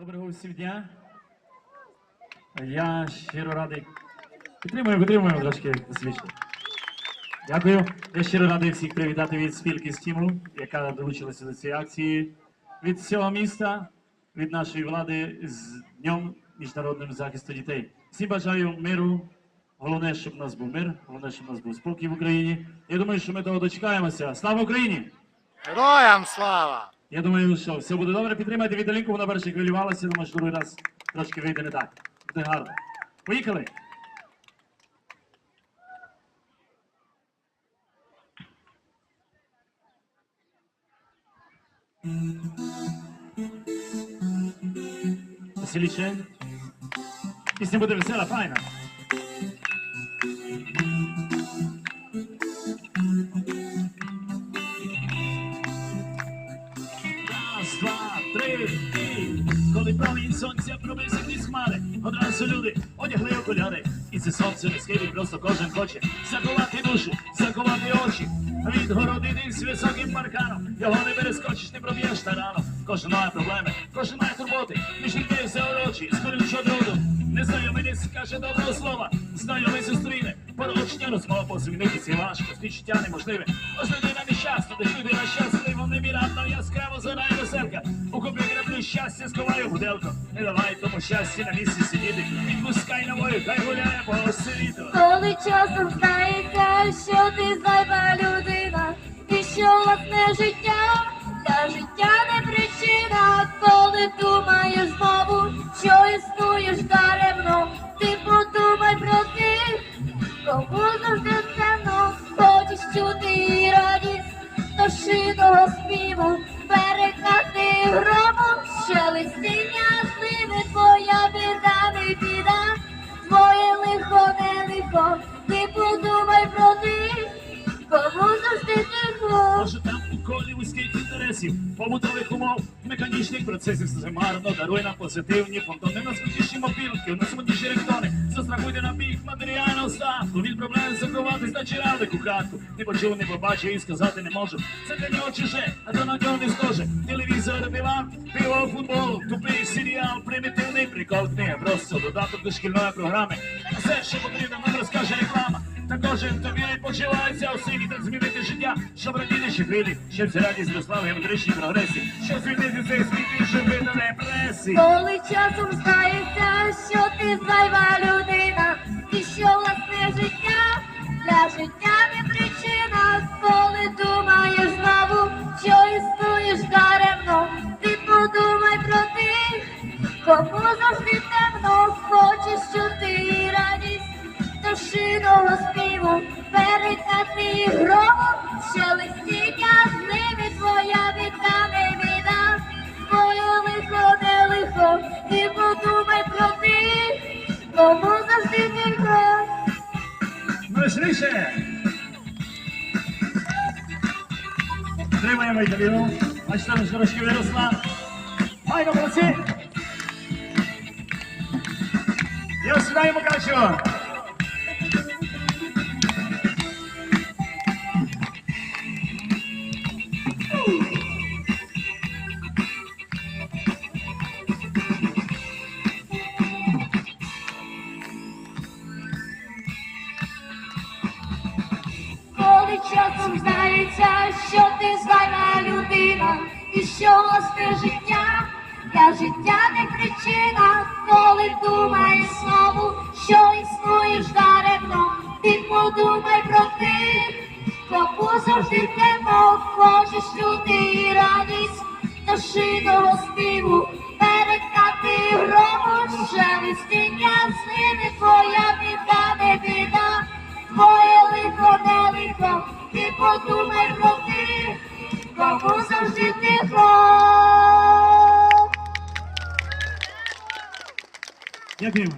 Доброго всім дня. Я щиро радий. Підтримуємо, підтримуємо трошки свічку. Дякую. Я щиро радий всіх привітати від спілки Стімул, яка долучилася до цієї акції. Від всього міста, від нашої влади з Днем міжнародним захисту дітей. Всім бажаю миру. Головне, щоб у нас був мир, головне, щоб у нас був спокій в Україні. Я думаю, що ми того дочекаємося. Слава Україні! Героям слава! Я думаю, що все буде добре. Підтримайте Віталінку, вона перше хвилювалася, думаю, що другий раз трошки вийде не так. Буде гарно. Поїхали! Веселіше. Пісня буде весела, файна. Коли промінь сонця пробився крізь хмари, одразу люди одягли окуляри. І це сонце не скидить, просто кожен хоче заховати душу, заховати очі. Відгородити з високим парканом, його не перескочиш, не проб'єш тараном. Кожен має проблеми, кожен має турботи, між людьми все орочі, з колючого друду. Незнайомий не скаже доброго слова, знайомий зустріне, порочня розмова позмінитися важко, співчуття неможливе. Ось людина нещасна, де людина щаслива, щастя сховаю буделку. Не давай тому щастя на місці сидіти. Відпускай новою, хай гуляє по світу. Коли часом здається, що ти зайва людина, і що власне життя для життя не причина, коли думаєш знову, що існуєш даремно, ти подумай про тих, кому завжди темно, хочеш чути і радість, пташиного співу, перекати громом, шелестіння з ними твоя біда не біда. Твоє лихо не лихо, ти подумай про ти, кому завжди тихо. Може там у колі вузьких інтересів, побутових умов, механічних процесів все марно даруй нам позитивні фонтони, на смутіші мобілки, на смутіші ректони, застрахуйте на бік матеріального статку, від проблем заховатись на чиралику хатку, не почув, не побачив і сказати не можу. Це для нього чуже, а то на нього не схоже. Телевізор, диван, пиво, футбол, тупий серіал, примітивний прикол, книга, просто додаток до шкільної програми. Все, що потрібно, нам розкаже реклама. Та кожен, вірить, почувається у силі, так змінити життя, щоб раділи ще хвилі, щоб ця радість росла в геометричній прогресії, щоб звільнити цей світ і жити на депресії. Коли часом здається, що ти зайва людина, життя не причина, коли думаєш знову, що існуєш даремно, ти подумай про тих, кому завжди Beslisse. Trebujeme jí tady, jo? Až tam trošku vyrostla. Fajno, kluci. Jo, si dajme kaču. Часом здається, що ти зайва людина, і що власне життя. Для життя не причина, коли думаєш знову, що існуєш даремно, ти подумай про тих, кому завжди темно, хочеш чути і радість, пташиного співу, перекати громом, шелестіння з ними твоя біда. Подумай про тих, кому завжди тихо. Дякуємо.